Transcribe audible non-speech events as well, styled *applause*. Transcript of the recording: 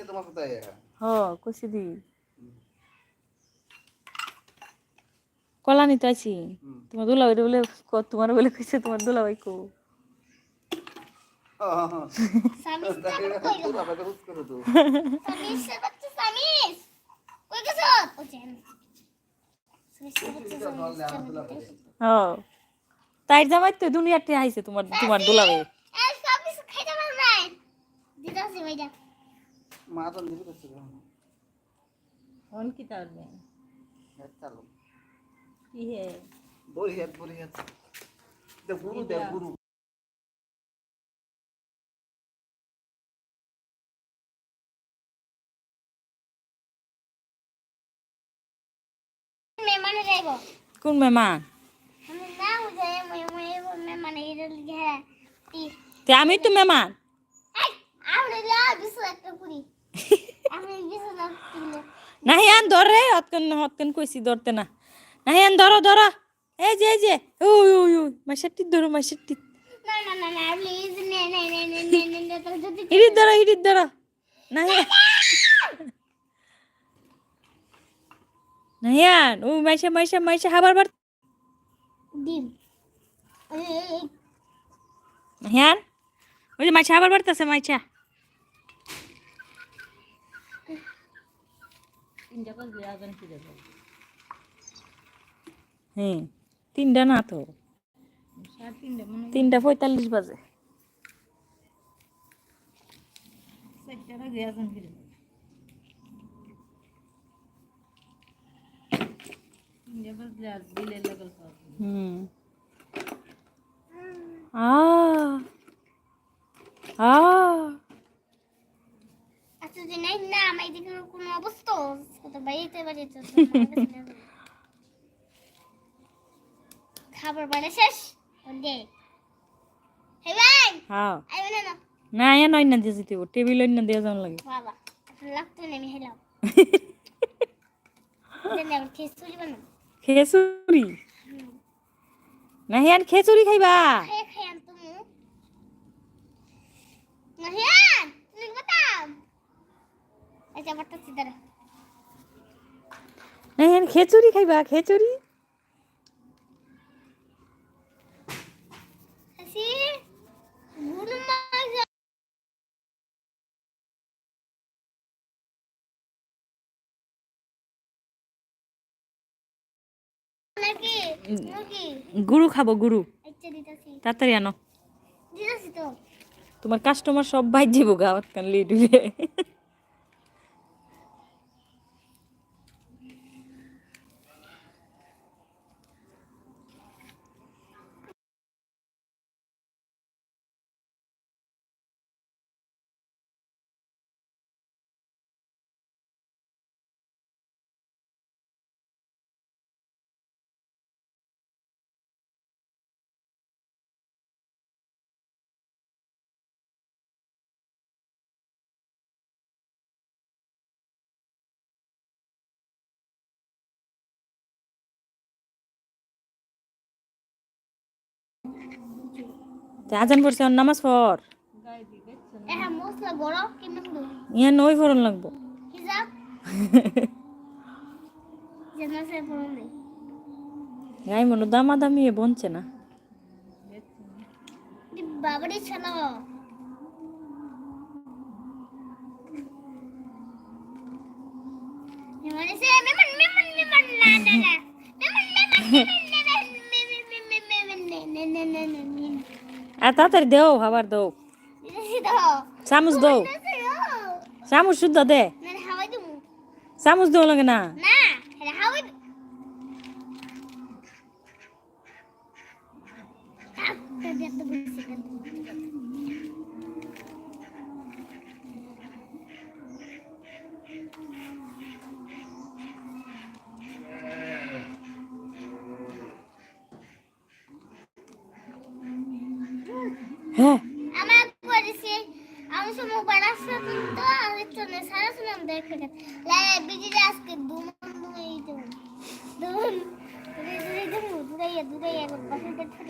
से तो मस्त है हां कुछ दी কলা নিতে আছি তোমার দুলাভাই বলে তোমার বলে কইছে তোমার দুলাভাই কো। তাই জামাই তো দুনিয়াতে আইছে তোমার তোমার দুলাভাই మాతం దిగి వస్తుంది कौन की तार में चलो की है? बोरी है बोरी है। द गुरु द गुरु। मेहमान रहेगो कौन मेहमान? हमें ना हो जाए मेहमान मेहमान इधर गया ते तो आमी तो मेहमान। आई आवडे ला दुसरा कुणी तो ধরে হতকেন না হতকেন কইছি ধরতে না। না হ্যাঁ ধরো ধরো। এই যে এই যে। ওই ওই ওই মাসের টিপ ধরো মাসের টিপ হিড়ির ধরো হিড়ির ধরো। না নায়ান ও মাইশা মাইশা মাইশা হাবার বার ডিম। নায়ান ওই যে মাইশা হাবার বাড়তেছে মাইশা। হ্যাঁ তিনটা না তো? তিনটা পঁয়তাল্লিশ বাজে। হুম। আ আ যে নাই না আমার এদিকে কোনো অবস্থা বাইতে বাড়িতে *laughs* খাবার বানা শেষ? ওকে হে ভাই! হ্যাঁ আই না। না এ নয় না দিয়ে যেতে টেবিল অন্য দিয়ে যাওয়ার লাগে। বাবা লাগতো না আমি হেলাম *laughs* চুরি বানা খেসুরি না খাইবা? খাই খাই তুমি নাহিয়ান? নাই খেচুরি খাইবা খেচুরি গুরু খাব গুরু। তাড়াতাড়ি আনো। তোমার কাস্টমার সব বাইর যাব গা লেট হয়ে আজান পড়ছে আর নামাজ পড়। হলো ইয়ান ওই ফরন লাগবো। নেই। গাই মনে দামা দামি এ বনছে না। বাবারে ছানা মেমন মেমন মেমন না না না। মেমন মেমন মেমন মেমন মেমন মেমন মেমন আর তাড়াতাড়ি দেও খাবার দেও। চামচ দেও। চামচ শুদ্ধ দে। চামচ দেও লাগে না। না হ্যাঁ আমার পরিসে আমি সময় বাড়াছে তো আমি তো না সারা শুনলাম দেখে লাই বিজি আজকে দুমন দুই দেব দুমন দুই দুই দেব দুই দুই একবার পাশে দেখে